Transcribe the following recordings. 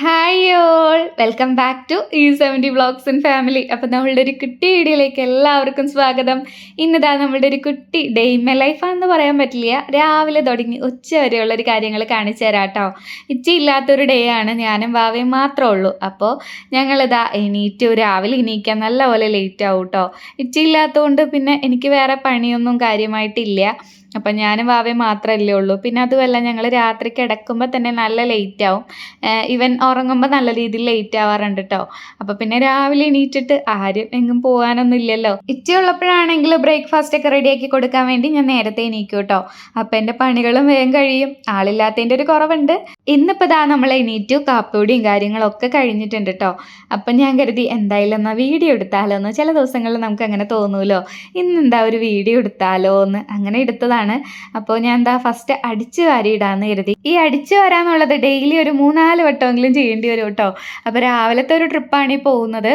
Hi all welcome back to ഈ seventy vlogs and family അപ്പം നമ്മളുടെ ഒരു കുട്ടി വീഡിയോയിലേക്ക് എല്ലാവർക്കും സ്വാഗതം. ഇന്നിതാ നമ്മളുടെ ഒരു കുട്ടി. ഡെയ്മ ലൈഫാണെന്ന് പറയാൻ പറ്റില്ല. രാവിലെ തുടങ്ങി ഉച്ച വരെയുള്ള ഒരു കാര്യങ്ങൾ കാണിച്ചു തരാം കേട്ടോ. ഇച്ചയില്ലാത്തൊരു ഡേ ആണ്. ഞാനും ഭാവയും മാത്രമേ ഉള്ളൂ. അപ്പോൾ ഞങ്ങളിതാ എണീറ്റ് രാവിലെ എണീക്കാൻ നല്ലപോലെ ലേറ്റ് ആവും കേട്ടോ. ഇച്ചയില്ലാത്തതുകൊണ്ട് പിന്നെ എനിക്ക് വേറെ പണിയൊന്നും കാര്യമായിട്ടില്ല. അപ്പം ഞാനും വാവേ മാത്രമല്ലേ ഉള്ളൂ. പിന്നെ അതുമല്ല ഞങ്ങൾ രാത്രി കിടക്കുമ്പോൾ തന്നെ നല്ല ലേറ്റ് ആവും. ഇവൻ ഉറങ്ങുമ്പോൾ നല്ല രീതിയിൽ ലേറ്റ് ആവാറുണ്ട് കേട്ടോ അപ്പം പിന്നെ രാവിലെ എണീറ്റിട്ട് ആരും എങ്ങും പോകാനൊന്നും ഇല്ലല്ലോ. ഇച്ചയുള്ളപ്പോഴാണെങ്കിൽ ബ്രേക്ക്ഫാസ്റ്റ് ഒക്കെ റെഡിയാക്കി കൊടുക്കാൻ വേണ്ടി ഞാൻ നേരത്തെ എണീക്കും കേട്ടോ അപ്പം എന്റെ പണികളും വേഗം കഴിയും. ആളില്ലാത്തതിന്റെ ഒരു കുറവുണ്ട്. ഇന്നിപ്പോൾ ദാ നമ്മൾ എണീറ്റു കാപ്പിയോടിയും കാര്യങ്ങളൊക്കെ കഴിഞ്ഞിട്ടുണ്ട് കേട്ടോ അപ്പം ഞാൻ കരുതി എന്തായാലും എന്നാൽ വീഡിയോ എടുത്താലോ എന്ന് ചില ദിവസങ്ങളിൽ നമുക്ക് അങ്ങനെ തോന്നൂലോ. ഇന്നെന്താ ഒരു വീഡിയോ എടുത്താലോ എന്ന് അങ്ങനെ എടുത്തതാണ് അപ്പോൾ ഞാൻ എന്താ ഫസ്റ്റ് അടിച്ച് വാരിയിടാന്ന് കരുതി. ഈ അടിച്ച് വരാന്നുള്ളത് ഡെയിലി ഒരു മൂന്നാൽ വട്ടമെങ്കിലും ചെയ്യേണ്ടി വരും കേട്ടോ അപ്പോൾ രാവിലത്തെ ഒരു ട്രിപ്പാണ് ഈ പോകുന്നത്.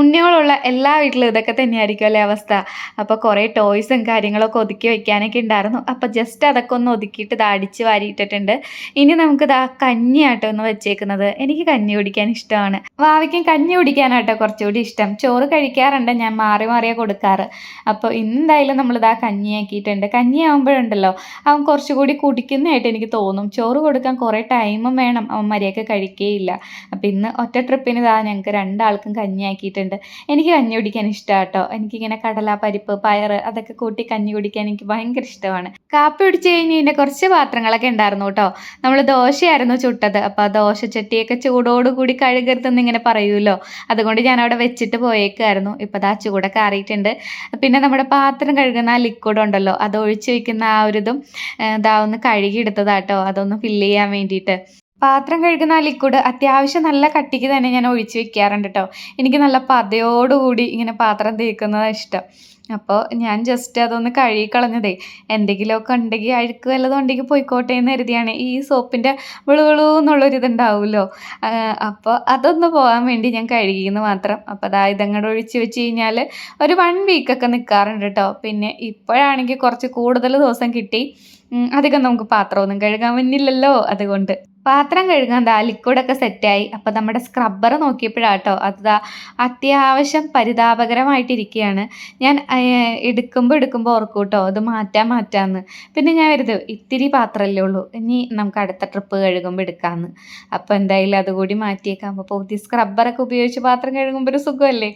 ഉണ്ണിയോളുള്ള എല്ലാ വീട്ടിലും ഇതൊക്കെ തന്നെയായിരിക്കും അല്ലേ അവസ്ഥ. അപ്പോൾ കുറേ ടോയ്സും കാര്യങ്ങളൊക്കെ ഒതുക്കി വെക്കാനൊക്കെ ഉണ്ടായിരുന്നു അപ്പോൾ ജസ്റ്റ് അതൊക്കെ ഒന്ന് ഒതുക്കിയിട്ട് ഇത് അടിച്ച് വാരിയിട്ടിട്ടുണ്ട്. ഇനി നമുക്ക് ഇതാ കഞ്ഞിയാട്ടോ ഒന്ന് വെച്ചേക്കുന്നത്. എനിക്ക് കഞ്ഞി കുടിക്കാൻ ഇഷ്ടമാണ്. വാവയ്ക്കും കഞ്ഞി കുടിക്കാനാട്ടോ കുറച്ചുകൂടി ഇഷ്ടം. ചോറ് കഴിക്കാറുണ്ട് ഞാൻ മാറി മാറിയാ കൊടുക്കാറ്. അപ്പോൾ ഇന്നെന്തായാലും നമ്മളിതാ കഞ്ഞിയാക്കിയിട്ടുണ്ട്. കഞ്ഞി ആകുമ്പോഴുണ്ടല്ലോ അവൻ കുറച്ചുകൂടി കുടിക്കുന്നതായിട്ട് എനിക്ക് തോന്നും. ചോറ് കൊടുക്കാൻ കുറേ ടൈമും വേണം. അവൻ മര്യാദയ്ക്ക് കഴിക്കുകയില്ല അപ്പം ഇന്ന് ഒറ്റ ട്രിപ്പിന് ഇതാ ഞങ്ങൾക്ക് രണ്ടാൾക്കും കഞ്ഞിയാക്കിയിട്ടുണ്ട്. എനിക്ക് കഞ്ഞി കുടിക്കാൻ ഇഷ്ടമാണ് കേട്ടോ എനിക്കിങ്ങനെ കടല പരിപ്പ് പയർ അതൊക്കെ കൂട്ടി കഞ്ഞി കുടിക്കാൻ എനിക്ക് ഭയങ്കര ഇഷ്ടമാണ്. കാപ്പി കുടിച്ച് കഴിഞ്ഞ് ഇതിന്റെ കുറച്ച് പാത്രങ്ങളൊക്കെ ഉണ്ടായിരുന്നു കേട്ടോ. നമ്മൾ ദോശയായിരുന്നു ചുട്ടത്. അപ്പോൾ ആ ദോശച്ചട്ടിയൊക്കെ ചൂടോടുകൂടി കഴുകരുതെന്ന് ഇങ്ങനെ പറയുമല്ലോ. അതുകൊണ്ട് ഞാൻ അവിടെ വെച്ചിട്ട് പോയേക്കായിരുന്നു ഇപ്പോൾ ദാ ചൂടൊക്കെ അറിയിട്ടുണ്ട് പിന്നെ നമ്മുടെ പാത്രം കഴുകുന്ന ആ ലിക്വിഡ് ഉണ്ടല്ലോ അത് ഒഴിച്ച് വെക്കുന്ന ആ ഒരു ഇതും ഇതാ ഒന്ന് കഴുകി എടുത്തതാട്ടോ. അതൊന്ന് ഫില്ല് ചെയ്യാൻ വേണ്ടിയിട്ട്. പാത്രം കഴുകുന്ന ആ ലിക്വിഡ് അത്യാവശ്യം നല്ല കട്ടിക്ക് തന്നെ ഞാൻ ഒഴിച്ച് വെക്കാറുണ്ട് കേട്ടോ എനിക്ക് നല്ല പതയോടുകൂടി ഇങ്ങനെ പാത്രം തേക്കുന്നതാണ് ഇഷ്ടം. അപ്പോൾ ഞാൻ ജസ്റ്റ് അതൊന്ന് കഴുകി കളഞ്ഞതേ എന്തെങ്കിലുമൊക്കെ ഉണ്ടെങ്കിൽ അഴുക്ക് വല്ലതും ഉണ്ടെങ്കിൽ പോയിക്കോട്ടെ എന്ന് കരുതിയാണ് ഈ സോപ്പിന്റെ വിളുവിളു എന്നുള്ളൊരിതുണ്ടാവുമല്ലോ അപ്പോൾ അതൊന്ന് പോകാൻ വേണ്ടി ഞാൻ കഴുകിയെന്ന് മാത്രം. അപ്പോൾ അതാ ഇതങ്ങോട്ട് ഒഴിച്ച് വെച്ച് കഴിഞ്ഞാൽ ഒരു വൺ വീക്കൊക്കെ നിൽക്കാറുണ്ട് കേട്ടോ പിന്നെ ഇപ്പോഴാണെങ്കിൽ കുറച്ച് കൂടുതൽ ദിവസം കിട്ടി. അധികം നമുക്ക് പാത്രമൊന്നും കഴുകാൻ വന്നില്ലല്ലോ അതുകൊണ്ട്. പാത്രം കഴുകാൻ ദാ ലിക്വിഡൊക്കെ സെറ്റായി അപ്പോൾ നമ്മുടെ സ്ക്രബ്ബർ നോക്കിയപ്പോഴാട്ടോ അത് അത്യാവശ്യം പരിതാപകരമായിട്ടിരിക്കുകയാണ് ഞാൻ എടുക്കുമ്പോൾ എടുക്കുമ്പോൾ ഓർക്കും കേട്ടോ അത് മാറ്റാൻ മാറ്റാമെന്ന് പിന്നെ ഞാൻ വരുത് ഇത്തിരി പാത്രമല്ലേ ഉള്ളൂ ഇനി നമുക്ക് അടുത്ത ട്രിപ്പ് കഴുകുമ്പോൾ എടുക്കാമെന്ന് അപ്പോൾ എന്തായാലും അതുകൂടി മാറ്റിയേക്കാം. അപ്പോൾ പുതിയ സ്ക്രബ്ബറൊക്കെ ഉപയോഗിച്ച് പാത്രം കഴുകുമ്പോൾ ഒരു സുഖമല്ലേ?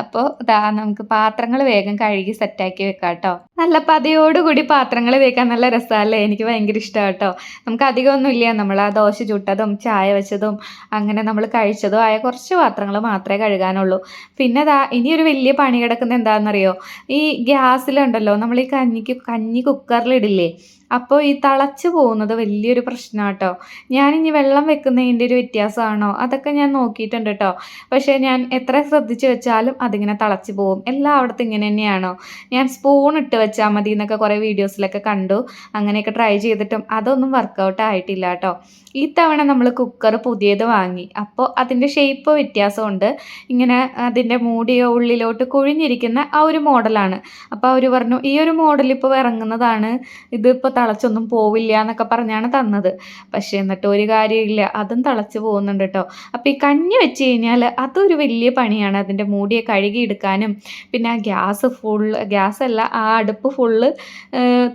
അപ്പോൾ ദാ നമുക്ക് പാത്രങ്ങൾ വേഗം കഴുകി സെറ്റാക്കി വെക്കാം കേട്ടോ നല്ല പതയോടുകൂടി പാത്രങ്ങൾ വെക്കാൻ നല്ല രസമല്ലേ എനിക്ക് ഭയങ്കര ഇഷ്ടമാണ് കേട്ടോ. നമുക്ക് അധികമൊന്നുമില്ല നമ്മൾ ആ ദോശ ചുട്ടതും ചായ വെച്ചതും അങ്ങനെ നമ്മൾ കഴിച്ചതും ആയ കുറച്ച് പാത്രങ്ങൾ മാത്രമേ കഴുകാനുള്ളൂ. പിന്നെ അതാ ഇനി ഒരു വലിയ പണി കിടക്കുന്ന എന്താണെന്നറിയോ ഈ ഗ്യാസിലുണ്ടല്ലോ നമ്മൾ ഈ കഞ്ഞിക്ക് കഞ്ഞി കുക്കറിലിടില്ലേ? അപ്പോൾ ഈ തിളച്ച് പോകുന്നത് വലിയൊരു പ്രശ്നമാണ് കേട്ടോ ഞാനിനി വെള്ളം വെക്കുന്നതിന്റെ ഒരു വ്യത്യാസമാണോ? അതൊക്കെ ഞാൻ നോക്കിയിട്ടുണ്ട് കേട്ടോ പക്ഷേ ഞാൻ എത്ര ശ്രദ്ധിച്ച് വെച്ചാലും അതിങ്ങനെ തിളച്ച് പോകും. എല്ലാം എല്ലായിടത്തും ഇങ്ങനെ തന്നെയാണോ? ഞാൻ സ്പൂൺ ഇട്ട് വെച്ചാൽ മതി എന്നൊക്കെ കുറേ വീഡിയോസിലൊക്കെ കണ്ടു. അങ്ങനെയൊക്കെ ട്രൈ ചെയ്തിട്ടും അതൊന്നും വർക്കൗട്ട് ആയിട്ടില്ല കേട്ടോ ഈ തവണ നമ്മൾ കുക്കർ പുതിയത് വാങ്ങി. അപ്പോൾ അതിന്റെ ഷേപ്പ് വ്യത്യാസമുണ്ട്. ഇങ്ങനെ അതിന്റെ മൂടിയോ ഉള്ളിലോട്ട് കുഴിഞ്ഞിരിക്കുന്ന ആ ഒരു മോഡലാണ് അപ്പോൾ അവർ പറഞ്ഞു ഈ ഒരു മോഡൽ ഇപ്പോൾ ഇറങ്ങുന്നതാണ്. ഇതിപ്പോൾ തിളച്ചൊന്നും പോവില്ല എന്നൊക്കെ പറഞ്ഞാണ് തന്നത്. പക്ഷേ എന്നിട്ട് ഒരു കാര്യമില്ല അതും തിളച്ച് പോകുന്നുണ്ട് കേട്ടോ. അപ്പോൾ ഈ കഞ്ഞി വെച്ച് കഴിഞ്ഞാൽ അതൊരു വലിയ പണിയാണ്. അതിന്റെ മൂടിയെ കഴുകിയെടുക്കാനും പിന്നെ ആ ഗ്യാസ് ഫുള്ള് ഗ്യാസ് അല്ല ആ അടുപ്പ് ഫുള്ള്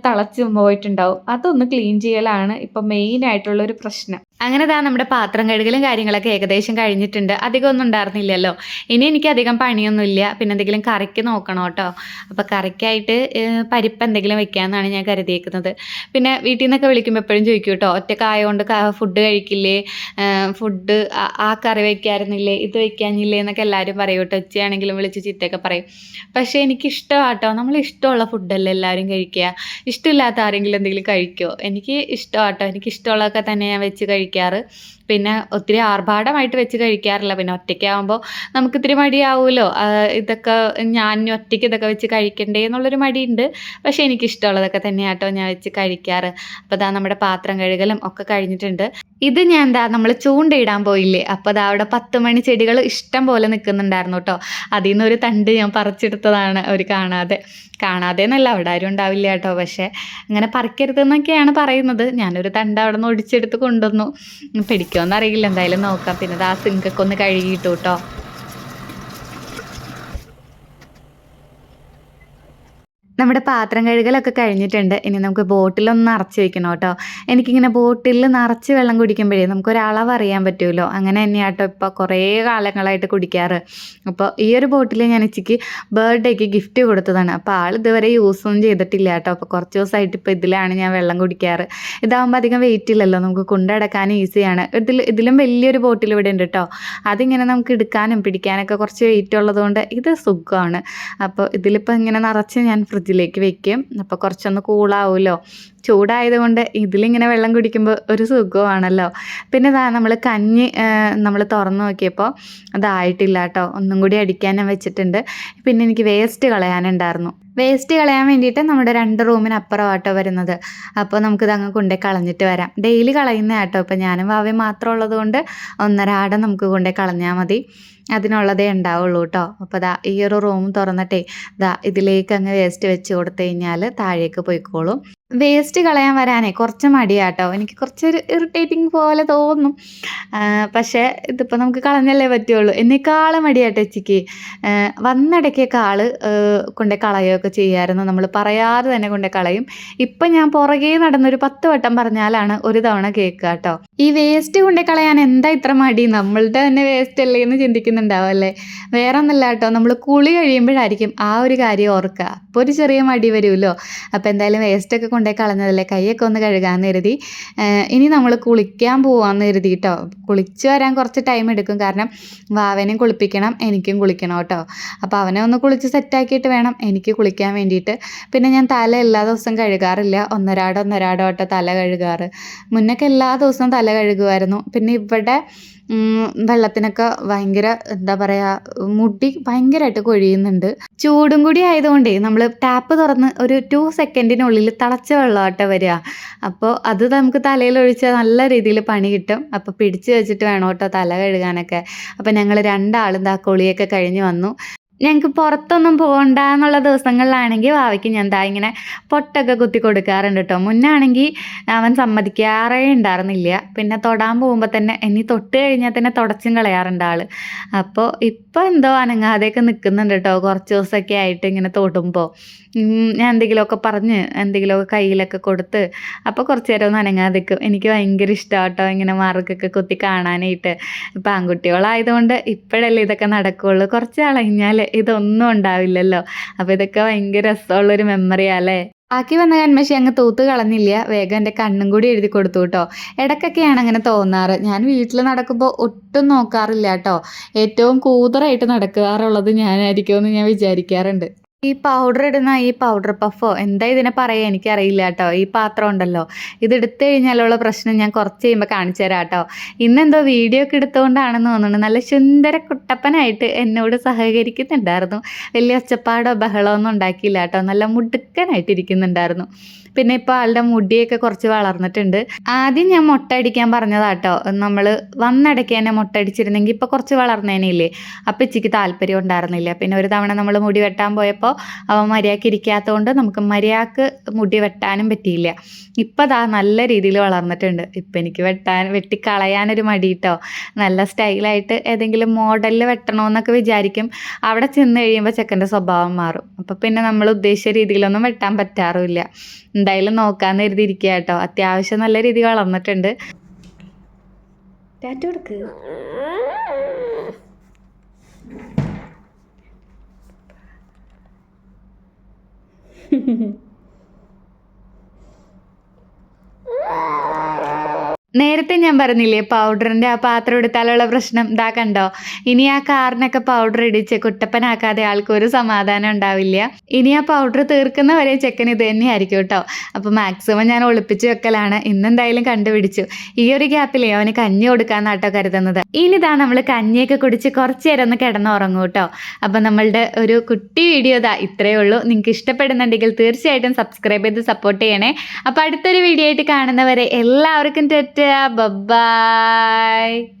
തിളച്ച് പോയിട്ടുണ്ടാവും. അതൊന്ന് ക്ലീൻ ചെയ്യലാണ് ഇപ്പം മെയിൻ ആയിട്ടുള്ളൊരു പ്രശ്നം. അങ്ങനെ താ നമ്മുടെ പാത്രം കഴുകലും കാര്യങ്ങളൊക്കെ ഏകദേശം കഴിഞ്ഞിട്ടുണ്ട്. അധികം ഒന്നും ഉണ്ടായിരുന്നില്ലല്ലോ. ഇനി എനിക്ക് അധികം പണിയൊന്നുമില്ല. പിന്നെ എന്തെങ്കിലും കറിക്ക് നോക്കണം കേട്ടോ. അപ്പോൾ കറിക്കായിട്ട് പരിപ്പ് എന്തെങ്കിലും വെക്കാമെന്നാണ് ഞാൻ കരുതിയേക്കുന്നത്. പിന്നെ വീട്ടിൽ നിന്നൊക്കെ വിളിക്കുമ്പോൾ എപ്പോഴും ചോദിക്കും കേട്ടോ ഒറ്റക്കായതുകൊണ്ട് ഫുഡ് കഴിക്കില്ലേ? ഫുഡ് ആ കറി വയ്ക്കാറുന്നില്ലേ ഇത് വയ്ക്കാനില്ലേ എന്നൊക്കെ എല്ലാവരും പറയും കേട്ടോ. ഉച്ചയാണെങ്കിലും വിളിച്ച് ചിറ്റൊക്കെ പറയും. പക്ഷേ എനിക്ക് ഇഷ്ടമാട്ടോ നമ്മൾ ഇഷ്ടമുള്ള ഫുഡല്ലേ എല്ലാവരും കഴിക്കുക? ഇഷ്ടമില്ലാത്ത ആരെങ്കിലും എന്തെങ്കിലും കഴിക്കുമോ എനിക്ക് ഇഷ്ടമാട്ടോ എനിക്ക് ഇഷ്ടമുള്ളതൊക്കെ തന്നെ ഞാൻ വെച്ച് കഴിക്കാറ് പിന്നെ ഒത്തിരി ആർഭാടമായിട്ട് വെച്ച് കഴിക്കാറില്ല. പിന്നെ ഒറ്റയ്ക്കാവുമ്പോൾ നമുക്ക് ഇത്തിരി മടിയാവുമല്ലോ ഇതൊക്കെ ഞാൻ ഒറ്റയ്ക്ക് ഇതൊക്കെ വെച്ച് കഴിക്കണ്ടേ എന്നുള്ളൊരു മടിയുണ്ട്. പക്ഷേ എനിക്കിഷ്ടമുള്ളതൊക്കെ തന്നെയാട്ടോ ഞാൻ വെച്ച് കഴിക്കാറ്. അപ്പോൾ അതാ നമ്മുടെ പാത്രം കഴുകലും ഒക്കെ കഴിഞ്ഞിട്ടുണ്ട്. ഇത് ഞാൻ എന്താ നമ്മൾ ചൂണ്ടയിടാൻ പോയില്ലേ? അപ്പോൾ അതാ അവിടെ പത്ത് മണി ചെടികൾ ഇഷ്ടം പോലെ നിൽക്കുന്നുണ്ടായിരുന്നു കേട്ടോ. അതിൽ നിന്ന് ഒരു തണ്ട് ഞാൻ പറിച്ചെടുത്തതാണ് ഒരു കാണാതെ. കാണാതെ എന്നല്ല അവിടെ ആരും ഉണ്ടാവില്ല കേട്ടോ. പക്ഷേ അങ്ങനെ പറിക്കരുതെന്നൊക്കെയാണ് പറയുന്നത്. ഞാനൊരു തണ്ട് അവിടെ നിന്ന് ഒടിച്ചെടുത്ത് കൊണ്ടുവന്നു. പിടിക്കും? പറ്റുമോന്ന് എന്നറിയില്ല എന്തായാലും നോക്കാം. പിന്നെ ആ സിങ്കൊക്കെ ഒന്ന് കഴുകിയിട്ടു കേട്ടോ. നമ്മുടെ പാത്രം കഴുകലൊക്കെ കഴിഞ്ഞിട്ടുണ്ട്. ഇനി നമുക്ക് ബോട്ടിലൊന്ന് നിറച്ച് വെക്കണം കേട്ടോ. എനിക്കിങ്ങനെ ബോട്ടിൽ നിറച്ച് വെള്ളം കുടിക്കുമ്പോഴേ നമുക്കൊരളവ് അറിയാൻ പറ്റുമല്ലോ. അങ്ങനെ തന്നെയാട്ടോ ഇപ്പോൾ കുറേ കാലങ്ങളായിട്ട് കുടിക്കാറ്. അപ്പോൾ ഈ ഒരു ബോട്ടിൽ ഞാൻ ഇച്ചിക്ക് ബർത്ത്ഡേക്ക് ഗിഫ്റ്റ് കൊടുത്തതാണ്. അപ്പോൾ ആൾ ഇതുവരെ യൂസൊന്നും ചെയ്തിട്ടില്ല കേട്ടോ. അപ്പോൾ കുറച്ച് ദിവസമായിട്ട് ഇപ്പോൾ ഇതിലാണ് ഞാൻ വെള്ളം കുടിക്കാറ്. ഇതാകുമ്പോൾ അധികം വെയിറ്റ് ഇല്ലല്ലോ. നമുക്ക് കൊണ്ടടക്കാൻ ഈസിയാണ് ഇതിൽ ഇതിലും വലിയൊരു ബോട്ടിൽ ഇവിടെ ഉണ്ട് കേട്ടോ. അതിങ്ങനെ നമുക്ക് എടുക്കാനും പിടിക്കാനൊക്കെ കുറച്ച് വെയിറ്റ് ഉള്ളതുകൊണ്ട് ഇത് സുഖമാണ്. അപ്പോൾ ഇതിലിപ്പോൾ ഇങ്ങനെ നിറച്ച് ഞാൻ ഫ്രിഡ്ജിലേക്ക് വെക്കും. അപ്പോൾ കുറച്ചൊന്ന് കൂളാവുമല്ലോ ചൂടായതുകൊണ്ട് ഇതിലിങ്ങനെ വെള്ളം കുടിക്കുമ്പോൾ ഒരു സുഖമാണല്ലോ. പിന്നെ ഇതാ നമ്മൾ കഞ്ഞി നമ്മൾ തുറന്നു നോക്കിയപ്പോൾ അതായിട്ടില്ല കേട്ടോ ഒന്നും കൂടി അടിക്കാൻ ഞാൻ വെച്ചിട്ടുണ്ട്. പിന്നെ എനിക്ക് വേസ്റ്റ് കളയാനുണ്ടായിരുന്നു. വേസ്റ്റ് കളയാൻ വേണ്ടിയിട്ട് നമ്മുടെ രണ്ട് റൂമിന് അപ്പുറമാട്ടോ വരുന്നത്. അപ്പോൾ നമുക്കിത് അങ്ങ് കൊണ്ടേ കളഞ്ഞിട്ട് വരാം. ഡെയിലി കളയുന്ന ആട്ടോ ഇപ്പം ഞാനും വാവയും മാത്രം ഉള്ളത് കൊണ്ട് ഒന്നരാടം നമുക്ക് കൊണ്ടേ കളഞ്ഞാൽ മതി. അതിനുള്ളതേ ഉണ്ടാവുള്ളൂ കേട്ടോ അപ്പോൾ ദാ ഈ ഒരു റൂം തുറന്നിട്ടേ ദാ ഇതിലേക്ക് അങ്ങ് വേസ്റ്റ് വെച്ച് കൊടുത്തു കഴിഞ്ഞാൽ താഴേക്ക് പോയിക്കോളും. വേസ്റ്റ് കളയാൻ വരാനേ കുറച്ച് മടിയാട്ടോ. എനിക്ക് കുറച്ചൊരു ഇറിറ്റേറ്റിംഗ് പോലെ തോന്നും. പക്ഷേ ഇതിപ്പോൾ നമുക്ക് കളഞ്ഞല്ലേ പറ്റുള്ളൂ. എന്നേക്കാൾ മടിയാട്ടോ ചേച്ചിക്ക് വന്നിടയ്ക്കൊക്കെ ആൾ കൊണ്ട് കളയുകയൊക്കെ ചെയ്യാമായിരുന്നു നമ്മൾ പറയാതെ തന്നെ കൊണ്ടേ കളയും. ഇപ്പം ഞാൻ പുറകെ നടന്നൊരു പത്ത് വട്ടം പറഞ്ഞാലാണ് ഒരു തവണ കേൾക്കുക കേട്ടോ ഈ വേസ്റ്റ് കൊണ്ട് കളയാൻ എന്താ ഇത്ര മടി? നമ്മളുടെ തന്നെ വേസ്റ്റ് അല്ലേ എന്ന് ചിന്തിക്കുന്നുണ്ടാവും അല്ലേ? വേറെ ഒന്നല്ല കേട്ടോ നമ്മൾ കുളി കഴിയുമ്പോഴായിരിക്കും ആ ഒരു കാര്യം ഓർക്കുക അപ്പോൾ ഒരു ചെറിയ മടി വരുമല്ലോ അപ്പോൾ എന്തായാലും വേസ്റ്റൊക്കെ കൊണ്ടുപോയി കളഞ്ഞതല്ലേ? കൈയൊക്കെ ഒന്ന് കഴുകാമെന്ന് കരുതി. ഇനി നമ്മൾ കുളിക്കാൻ പോവാമെന്ന് കരുതി കേട്ടോ കുളിച്ച് വരാൻ കുറച്ച് ടൈം എടുക്കും. കാരണം വാവനെയും കുളിപ്പിക്കണം എനിക്കും കുളിക്കണം കേട്ടോ. അപ്പോൾ അവനെ ഒന്ന് കുളിച്ച് സെറ്റാക്കിയിട്ട് വേണം എനിക്ക് കുളിക്കാൻ വേണ്ടിയിട്ട്. പിന്നെ ഞാൻ തല എല്ലാ ദിവസവും കഴുകാറില്ല. ഒന്നരാടോ ഒന്നരാടോ ആട്ടോ തല കഴുകാറ്. മുന്നൊക്കെ എല്ലാ ദിവസവും തല കഴുകുമായിരുന്നു. പിന്നെ ഇവിടെ വെള്ളത്തിനൊക്കെ ഭയങ്കര എന്താ പറയുക മുടി ഭയങ്കരമായിട്ട് കൊഴിയുന്നുണ്ട്. ചൂടും കൂടി ആയതുകൊണ്ടേ നമ്മൾ ടാപ്പ് തുറന്ന് ഒരു ടു സെക്കൻഡിനുള്ളിൽ തിളച്ച വെള്ളമായിട്ട് വരിക. അപ്പോൾ അത് നമുക്ക് തലയിൽ ഒഴിച്ചാൽ നല്ല രീതിയിൽ പണി കിട്ടും. അപ്പോൾ പിടിച്ച് വെച്ചിട്ട് വേണം കേട്ടോ തല കഴുകാനൊക്കെ. അപ്പോൾ ഞങ്ങൾ രണ്ടാളും ദാ കുളിയൊക്കെ കഴിഞ്ഞ് വന്നു. ഞങ്ങൾക്ക് പുറത്തൊന്നും പോകണ്ട എന്നുള്ള ദിവസങ്ങളിലാണെങ്കിൽ വാവയ്ക്ക് ഞാൻ എന്താ ഇങ്ങനെ പൊട്ടൊക്കെ കുത്തി കൊടുക്കാറുണ്ട് കേട്ടോ മുന്നാണെങ്കിൽ അവൻ സമ്മതിക്കാറേ ഉണ്ടായിരുന്നില്ല പിന്നെ തൊടാൻ പോകുമ്പോൾ തന്നെ ഇനി തൊട്ട് കഴിഞ്ഞാൽ തന്നെ തുടച്ചും കളയാറുണ്ട് ആൾ അപ്പോൾ ഇപ്പോൾ എന്തോ അനങ്ങാതെയൊക്കെ നിൽക്കുന്നുണ്ട് കേട്ടോ കുറച്ച് ദിവസമൊക്കെ ആയിട്ട് ഇങ്ങനെ തൊടുമ്പോൾ ഞാൻ എന്തെങ്കിലുമൊക്കെ പറഞ്ഞ് എന്തെങ്കിലുമൊക്കെ കയ്യിലൊക്കെ കൊടുത്ത് അപ്പോൾ കുറച്ച് നേരം ഒന്ന് അനങ്ങാതിക്കും എനിക്ക് ഭയങ്കര ഇഷ്ടമാണ് കേട്ടോ ഇങ്ങനെ മാർക്കൊക്കെ കുത്തി കാണാനായിട്ട്. ഇപ്പം ആൺകുട്ടികളായതുകൊണ്ട് ഇപ്പോഴല്ലേ ഇതൊക്കെ നടക്കുകയുള്ളൂ കുറച്ച് കളഞ്ഞാൽ ഇതൊന്നും ഉണ്ടാവില്ലല്ലോ. അപ്പോൾ ഇതൊക്കെ ഭയങ്കര രസമുള്ളൊരു മെമ്മറിയാല്ലേ ബാക്കി വന്ന കൺമശി അങ്ങ് തൂത്ത് കളഞ്ഞില്ല. വേഗം എന്റെ കണ്ണും കൂടി എഴുതി കൊടുത്തു കേട്ടോ. ഇടയ്ക്കൊക്കെയാണ് അങ്ങനെ തോന്നാറ്. ഞാൻ വീട്ടിൽ നടക്കുമ്പോൾ ഒട്ടും നോക്കാറില്ല കേട്ടോ. ഏറ്റവും കൂതറായിട്ട് നടക്കാറുള്ളത് ഞാനായിരിക്കുമെന്ന് ഞാൻ വിചാരിക്കാറുണ്ട്. ഈ പൗഡർ ഇടുന്ന ഈ പൗഡർ പഫോ എന്താ ഇതിനെ പറയുക എനിക്കറിയില്ല കേട്ടോ ഈ പാത്രം ഉണ്ടല്ലോ. ഇത് എടുത്തു കഴിഞ്ഞാലുള്ള പ്രശ്നം ഞാൻ കുറച്ച് കഴിയുമ്പോൾ കാണിച്ചു തരാം കേട്ടോ ഇന്നെന്തോ വീഡിയോ ഒക്കെ എടുത്തുകൊണ്ടാണെന്ന് തോന്നുന്നു. നല്ല സുന്ദര കുട്ടപ്പനായിട്ട് എന്നോട് സഹകരിക്കുന്നുണ്ടായിരുന്നു. വലിയ ഒച്ചപ്പാടോ ബഹളമോ ഒന്നും ഉണ്ടാക്കിയില്ല കേട്ടോ നല്ല മുടുക്കനായിട്ട് ഇരിക്കുന്നുണ്ടായിരുന്നു പിന്നെ ഇപ്പോൾ ആളുടെ മുടിയൊക്കെ കുറച്ച് വളർന്നിട്ടുണ്ട്. ആദ്യം ഞാൻ മുട്ട അടിക്കാൻ പറഞ്ഞതാട്ടോ. നമ്മൾ വന്നിടയ്ക്ക് തന്നെ മുട്ട അടിച്ചിരുന്നെങ്കിൽ ഇപ്പോൾ കുറച്ച് വളർന്നേനില്ലേ അപ്പം ഇച്ചിക്ക് താല്പര്യം ഉണ്ടായിരുന്നില്ല. പിന്നെ ഒരു തവണ നമ്മൾ മുടി വെട്ടാൻ പോയപ്പോൾ അവൻ മര്യാദയ്ക്ക് ഇരിക്കാത്തതുകൊണ്ട് നമുക്ക് മര്യാദയ്ക്ക് മുടി വെട്ടാനും പറ്റിയില്ല. ഇപ്പം അതാ നല്ല രീതിയിൽ വളർന്നിട്ടുണ്ട്. ഇപ്പം എനിക്ക് വെട്ടാൻ വെട്ടിക്കളയാനൊരു മടി കേട്ടോ നല്ല സ്റ്റൈലായിട്ട് ഏതെങ്കിലും മോഡലിൽ വെട്ടണമെന്നൊക്കെ വിചാരിക്കും. അവിടെ ചെന്ന് കഴിയുമ്പോൾ ചെക്കന്റെ സ്വഭാവം മാറും. അപ്പം പിന്നെ നമ്മൾ ഉദ്ദേശിച്ച രീതിയിലൊന്നും വെട്ടാൻ പറ്റാറുമില്ല. എന്തായാലും നോക്കാന്ന് കരുതിയിരിക്കുക കേട്ടോ. അത്യാവശ്യം നല്ല രീതി വളർന്നിട്ടുണ്ട്. ടാറ്റു നേരത്തെ ഞാൻ പറഞ്ഞില്ലേ പൗഡറിന്റെ ആ പാത്രം എടുത്താലുള്ള പ്രശ്നം ഇതാ കണ്ടോ? ഇനി ആ കാറിനൊക്കെ പൗഡർ ഇടിച്ച് കുട്ടപ്പനാക്കാതെ ആൾക്ക് ഒരു സമാധാനം ഉണ്ടാവില്ല. ഇനി ആ പൗഡർ തീർക്കുന്ന വരെ ചെക്കൻ ഇത് തന്നെയായിരിക്കും കേട്ടോ. അപ്പോൾ മാക്സിമം ഞാൻ ഒളിപ്പിച്ച് വെക്കലാണ്. ഇന്നെന്തായാലും കണ്ടുപിടിച്ചു. ഈ ഒരു ഗ്യാപ്പിലേ അവന് കഞ്ഞി കൊടുക്കാന്നാട്ടോ കരുതുന്നത്. ഇനിതാ നമ്മൾ കഞ്ഞിയൊക്കെ കുടിച്ച് കുറച്ചു നേരം ഒന്ന് കിടന്നുറങ്ങും കേട്ടോ അപ്പോൾ നമ്മളുടെ ഒരു കുട്ടി വീഡിയോ ഇതാ ഇത്രയേ ഉള്ളൂ. നിങ്ങൾക്ക് ഇഷ്ടപ്പെടുന്നുണ്ടെങ്കിൽ തീർച്ചയായിട്ടും സബ്സ്ക്രൈബ് ചെയ്ത് സപ്പോർട്ട് ചെയ്യണേ. അപ്പോൾ അടുത്തൊരു വീഡിയോ ആയിട്ട് കാണുന്നവരെ എല്ലാവർക്കും ടാറ്റാ ബൈ